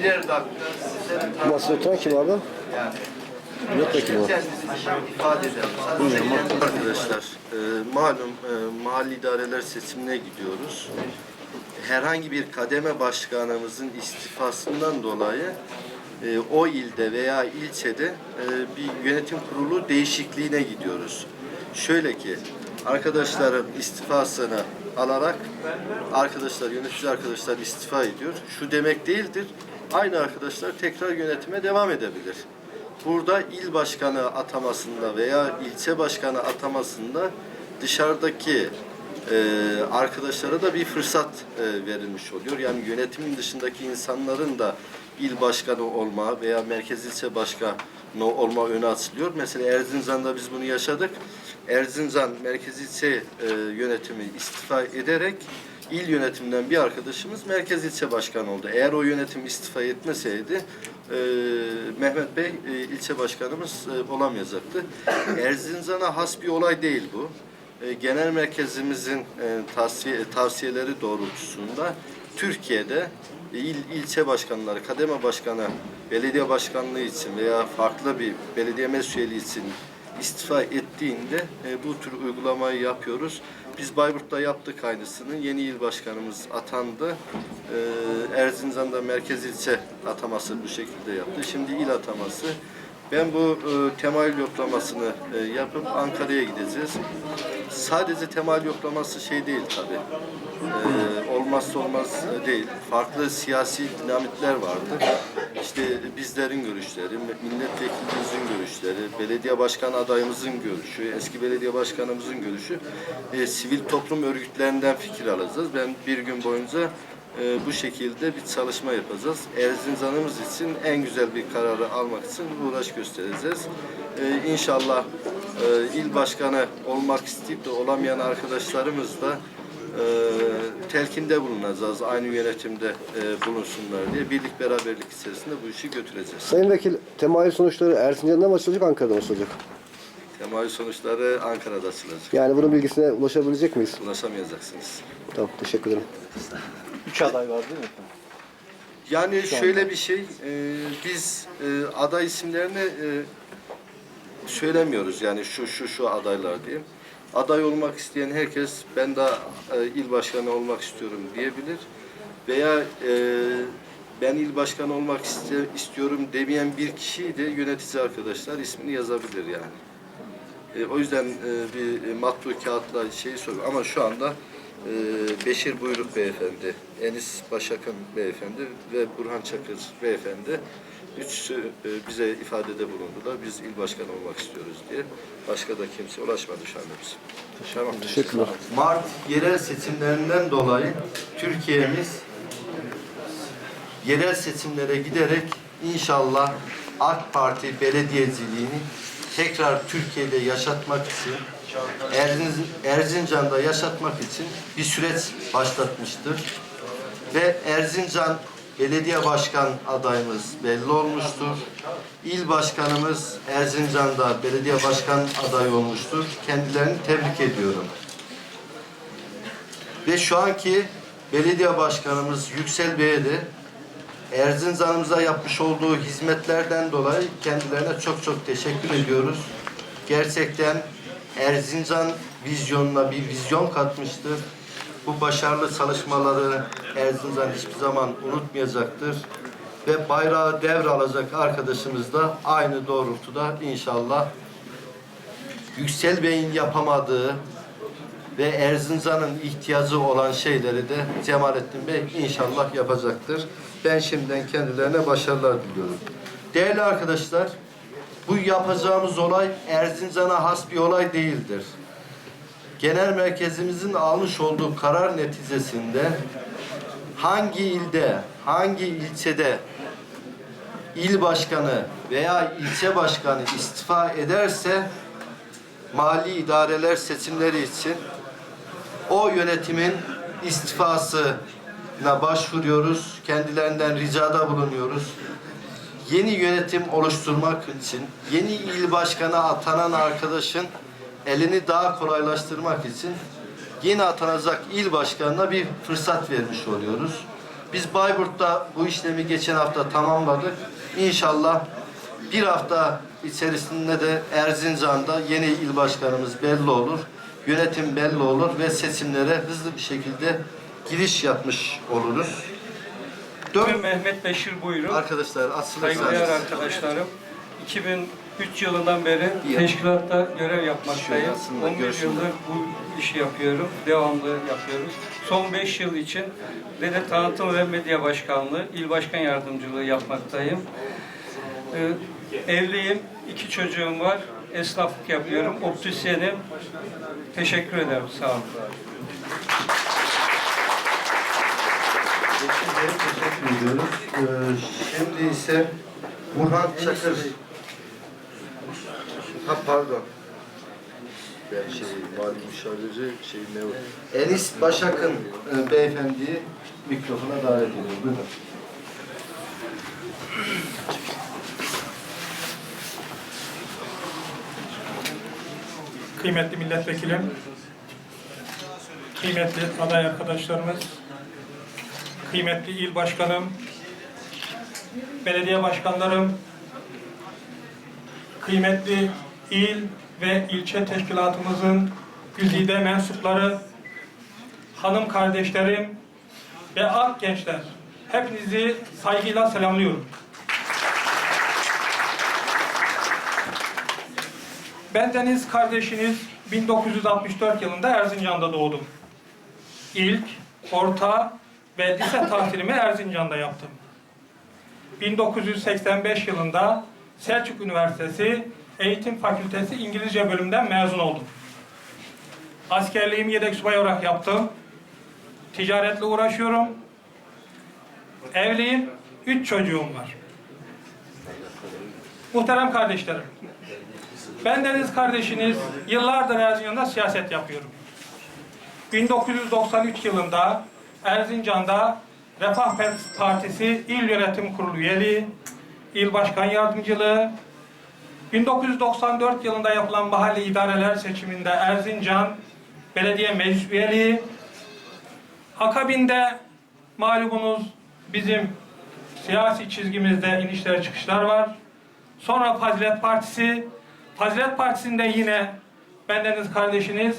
Birer dakika oturan kim abi? yani. Milletvekili. Sadece kendi- Arkadaşlar, e, malum e, mahalli idareler seçimine gidiyoruz. Herhangi bir kademe başkanımızın istifasından dolayı e, o ilde veya ilçede e, bir yönetim kurulu değişikliğine gidiyoruz. Şöyle ki, arkadaşların istifasını alarak arkadaşlar, yönetici arkadaşlar istifa ediyor. Şu demek değildir. Aynı arkadaşlar tekrar yönetime devam edebilir. Burada il başkanı atamasında veya ilçe başkanı atamasında dışarıdaki e, arkadaşlara da bir fırsat e, verilmiş oluyor. Yani yönetimin dışındaki insanların da il başkanı olma veya merkez ilçe başkanı olma önü açılıyor. Mesela Erzincan'da biz bunu yaşadık. Erzincan merkez ilçe e, yönetimi istifa ederek il yönetiminden bir arkadaşımız merkez ilçe başkanı oldu. Eğer o yönetim istifa etmeseydi e, Mehmet Bey e, ilçe başkanımız e, olamayacaktı. Erzincan'a has bir olay değil bu. E, genel merkezimizin e, tavsiye, tavsiyeleri doğrultusunda Türkiye'de il ilçe başkanları, kademe başkanı, belediye başkanlığı için veya farklı bir belediye meclis için istifa ettiğinde e, bu tür uygulamayı yapıyoruz. Biz Bayburt'ta yaptık aynısını. Yeni il başkanımız atandı. E, Erzincan'da merkez ilçe ataması bu şekilde yaptı. Şimdi il ataması. Ben bu e, temayül yoklamasını e, yapıp Ankara'ya gideceğiz. Sadece temayül yoklaması şey değil tabii. E, olmazsa olmaz e, değil. Farklı siyasi dinamitler vardı. İşte bizlerin görüşleri, milletvekilimizin görüşleri, belediye başkan adayımızın görüşü, eski belediye başkanımızın görüşü, e, sivil toplum örgütlerinden fikir alacağız. Ben bir gün boyunca e, bu şekilde bir çalışma yapacağız. Erzincan'ımız için en güzel bir kararı almak için uğraş göstereceğiz. E, inşallah e, il başkanı olmak isteyip de olamayan arkadaşlarımız da telkinde bulunacağız. Aynı yönetimde e, bulunsunlar diye birlik beraberlik içerisinde bu işi götüreceğiz. Sayın Vekil, temayül sonuçları Erzincan'da mı açılacak, Ankara'da mı açılacak? Temayül sonuçları Ankara'da açılacak. Yani bunun bilgisine ulaşabilecek miyiz? Ulaşamayacaksınız. Tamam, teşekkür ederim. Üç aday var değil mi? Yani şöyle bir şey, e, biz e, aday isimlerini e, söylemiyoruz yani şu şu şu adaylar diye. Aday olmak isteyen herkes ben de e, il başkanı olmak istiyorum diyebilir. Veya e, ben il başkanı olmak iste- istiyorum demeyen bir kişiyi de yönetici arkadaşlar ismini yazabilir yani. E, o yüzden e, bir e, matbu kağıtla şeyi soruyor. Ama şu anda e, Beşir Buyruk Beyefendi, Enis Başakın Beyefendi ve Burhan Çakır Beyefendi üçüsü e, bize ifadede bulundular. Biz il başkanı olmak istiyoruz diye. Başka da kimse ulaşmadı şu anda bize. Tamam. Teşekkürler. Mart yerel seçimlerinden dolayı Türkiye'miz yerel seçimlere giderek inşallah AK Parti belediyeciliğini tekrar Türkiye'de yaşatmak için Erzin, Erzincan'da yaşatmak için bir süreç başlatmıştır. Ve Erzincan belediye başkan adayımız belli olmuştur. İl başkanımız Erzincan'da belediye başkan adayı olmuştur. Kendilerini tebrik ediyorum. Ve şu anki belediye başkanımız Yüksel Bey'e de Erzincan'ımıza yapmış olduğu hizmetlerden dolayı kendilerine çok çok teşekkür ediyoruz. Gerçekten Erzincan vizyonuna bir vizyon katmıştır. Bu başarılı çalışmaları Erzincan hiçbir zaman unutmayacaktır. Ve bayrağı devralacak arkadaşımız da aynı doğrultuda inşallah Yüksel Bey'in yapamadığı ve Erzincan'ın ihtiyacı olan şeyleri de Cemalettin Bey inşallah yapacaktır. Ben şimdiden kendilerine başarılar diliyorum. Değerli arkadaşlar, bu yapacağımız olay Erzincan'a has bir olay değildir. Genel merkezimizin almış olduğu karar neticesinde hangi ilde, hangi ilçede il başkanı veya ilçe başkanı istifa ederse mali idareler seçimleri için o yönetimin istifasına başvuruyoruz. Kendilerinden ricada bulunuyoruz. Yeni yönetim oluşturmak için yeni il başkanı atanan arkadaşın elini daha kolaylaştırmak için yeni atanacak il başkanına bir fırsat vermiş oluyoruz. Biz Bayburt'ta bu işlemi geçen hafta tamamladık. İnşallah bir hafta içerisinde de Erzincan'da yeni il başkanımız belli olur. Yönetim belli olur ve seçimlere hızlı bir şekilde giriş yapmış oluruz. Dön Mehmet Beşir buyurun. Arkadaşlar, atsınlar. Arkadaşlarım. 2000 3 yılından beri teşkilatta görev yapmaktayım. 11 yıldır bu işi yapıyorum. Devamlı yapıyoruz. Son 5 yıl için de, de tanıtım ve medya başkanlığı, il başkan yardımcılığı yapmaktayım. Ee, evliyim. iki çocuğum var. Esnaflık yapıyorum. Optisyenim. Teşekkür ederim. Sağ olun. Teşekkür ediyoruz. Ee, şimdi ise Murat Çakır Ha pardon. Ben şey, mali müşaviri şey ne o? Enis Başak'ın e, beyefendiyi mikrofona davet ediyorum. Buyurun. Kıymetli milletvekilim, kıymetli aday arkadaşlarımız, kıymetli il başkanım, belediye başkanlarım, kıymetli il ve ilçe teşkilatımızın güzide mensupları, hanım kardeşlerim ve ak gençler, hepinizi saygıyla selamlıyorum. Ben Deniz kardeşiniz 1964 yılında Erzincan'da doğdum. İlk, orta ve lise tahsilimi Erzincan'da yaptım. 1985 yılında Selçuk Üniversitesi Eğitim Fakültesi İngilizce bölümünden mezun oldum. Askerliğimi yedek subay olarak yaptım. Ticaretle uğraşıyorum. Evliyim, üç çocuğum var. Muhterem kardeşlerim, ben Deniz kardeşiniz yıllardır Erzincan'da siyaset yapıyorum. 1993 yılında Erzincan'da Refah Partisi İl Yönetim Kurulu üyeliği, İl Başkan Yardımcılığı, 1994 yılında yapılan mahalle idareler seçiminde Erzincan Belediye Meclis üyeliği, akabinde malumunuz bizim siyasi çizgimizde inişler çıkışlar var. Sonra Fazilet Partisi, Fazilet Partisi'nde yine bendeniz kardeşiniz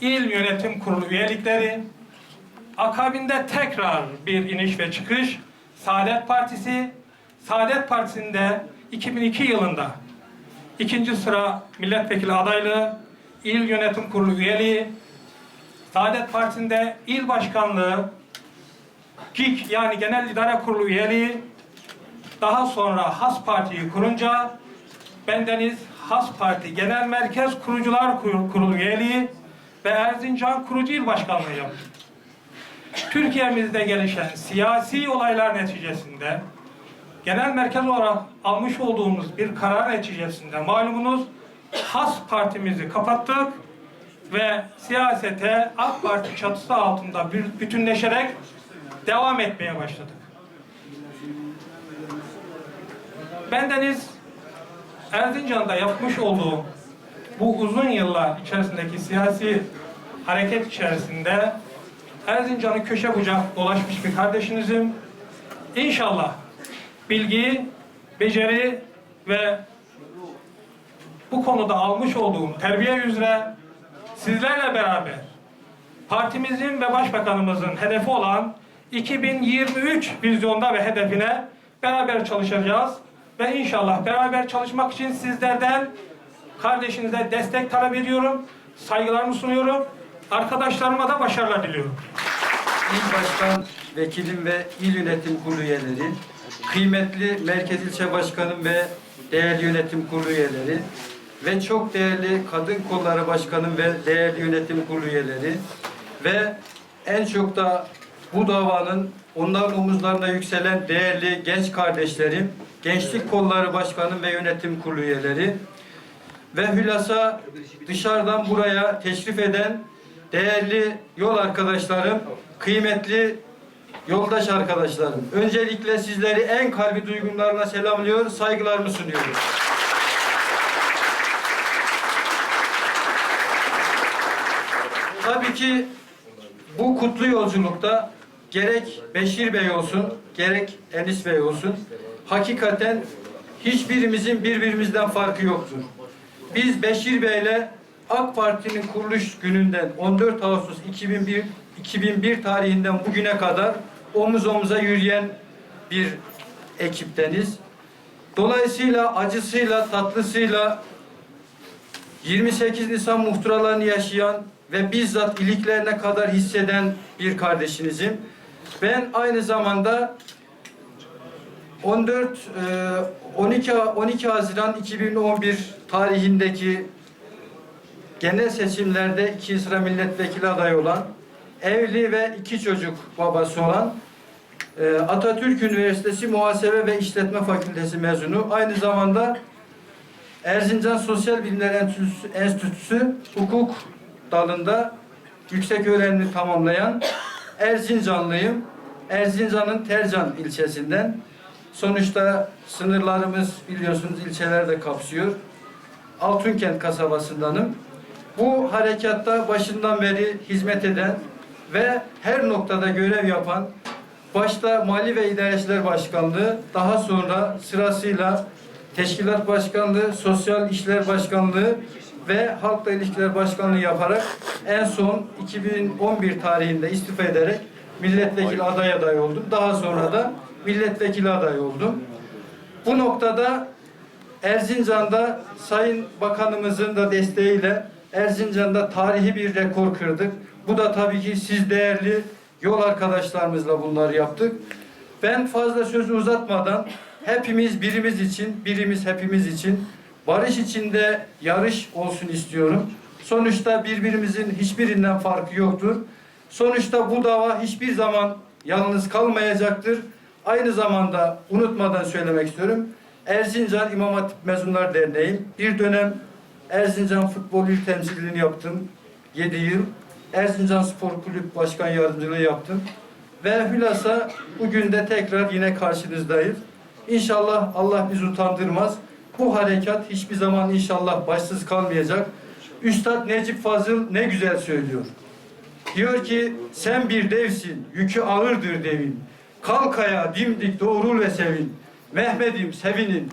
il yönetim kurulu üyelikleri, akabinde tekrar bir iniş ve çıkış, Saadet Partisi, Saadet Partisi'nde 2002 yılında ikinci sıra milletvekili adaylığı, il yönetim kurulu üyeliği, Saadet Partisi'nde il başkanlığı, GİK yani Genel İdare Kurulu üyeliği, daha sonra Has Parti'yi kurunca bendeniz Has Parti Genel Merkez Kurucular Kur- Kurulu üyeliği ve Erzincan Kurucu İl Başkanlığı. Türkiye'mizde gelişen siyasi olaylar neticesinde genel merkez olarak almış olduğumuz bir karar neticesinde malumunuz Has Partimizi kapattık ve siyasete AK Parti çatısı altında bü- bütünleşerek devam etmeye başladık. Bendeniz Erzincan'da yapmış olduğu bu uzun yıllar içerisindeki siyasi hareket içerisinde Erzincan'ı köşe bucak dolaşmış bir kardeşinizim. İnşallah bilgi, beceri ve bu konuda almış olduğum terbiye üzere sizlerle beraber partimizin ve başbakanımızın hedefi olan 2023 vizyonda ve hedefine beraber çalışacağız. Ve inşallah beraber çalışmak için sizlerden kardeşinize destek talep ediyorum. Saygılarımı sunuyorum. Arkadaşlarıma da başarılar diliyorum. İl Başkan Vekilim ve İl Yönetim Kurulu üyeleri, kıymetli Merkez İlçe Başkanım ve değerli Yönetim Kurulu üyeleri ve çok değerli Kadın Kolları Başkanım ve değerli Yönetim Kurulu üyeleri ve en çok da bu davanın onların omuzlarına yükselen değerli genç kardeşlerim, Gençlik Kolları Başkanım ve Yönetim Kurulu üyeleri ve hülasa dışarıdan buraya teşrif eden değerli yol arkadaşlarım, kıymetli yoldaş arkadaşlarım. Öncelikle sizleri en kalbi duygularla selamlıyor, saygılarımı sunuyorum. Tabii ki bu kutlu yolculukta gerek Beşir Bey olsun, gerek Enis Bey olsun, hakikaten hiçbirimizin birbirimizden farkı yoktur. Biz Beşir Bey'le AK Parti'nin kuruluş gününden 14 Ağustos 2001 2001 tarihinden bugüne kadar omuz omuza yürüyen bir ekipteniz. Dolayısıyla acısıyla, tatlısıyla 28 Nisan muhtıralarını yaşayan ve bizzat iliklerine kadar hisseden bir kardeşinizim. Ben aynı zamanda 14 e, 12 12 Haziran 2011 tarihindeki genel seçimlerde iki sıra milletvekili adayı olan evli ve iki çocuk babası olan e, Atatürk Üniversitesi Muhasebe ve İşletme Fakültesi mezunu. Aynı zamanda Erzincan Sosyal Bilimler Enstitüsü, Enstitüsü hukuk dalında yüksek öğrenimi tamamlayan Erzincanlıyım. Erzincan'ın Tercan ilçesinden. Sonuçta sınırlarımız biliyorsunuz ilçelerde kapsıyor. Altunkent kasabasındanım. Bu harekatta başından beri hizmet eden ve her noktada görev yapan başta Mali ve İdare İşler Başkanlığı, daha sonra sırasıyla Teşkilat Başkanlığı, Sosyal İşler Başkanlığı ve Halkla İlişkiler Başkanlığı yaparak en son 2011 tarihinde istifa ederek milletvekili aday aday oldum. Daha sonra da milletvekili aday oldum. Bu noktada Erzincan'da Sayın Bakanımızın da desteğiyle Erzincan'da tarihi bir rekor kırdık. Bu da tabii ki siz değerli yol arkadaşlarımızla bunları yaptık. Ben fazla sözü uzatmadan hepimiz birimiz için, birimiz hepimiz için barış içinde yarış olsun istiyorum. Sonuçta birbirimizin hiçbirinden farkı yoktur. Sonuçta bu dava hiçbir zaman yalnız kalmayacaktır. Aynı zamanda unutmadan söylemek istiyorum. Erzincan İmam Hatip Mezunlar Derneği bir dönem Erzincan Futbol İl Temsilciliğini yaptım. 7 yıl. Erzincan Spor Kulüp Başkan Yardımcılığı yaptım. Ve hülasa bugün de tekrar yine karşınızdayız. İnşallah Allah bizi utandırmaz. Bu harekat hiçbir zaman inşallah başsız kalmayacak. Üstad Necip Fazıl ne güzel söylüyor. Diyor ki sen bir devsin, yükü ağırdır devin. Kalk ayağa dimdik doğrul ve sevin. Mehmet'im sevinin,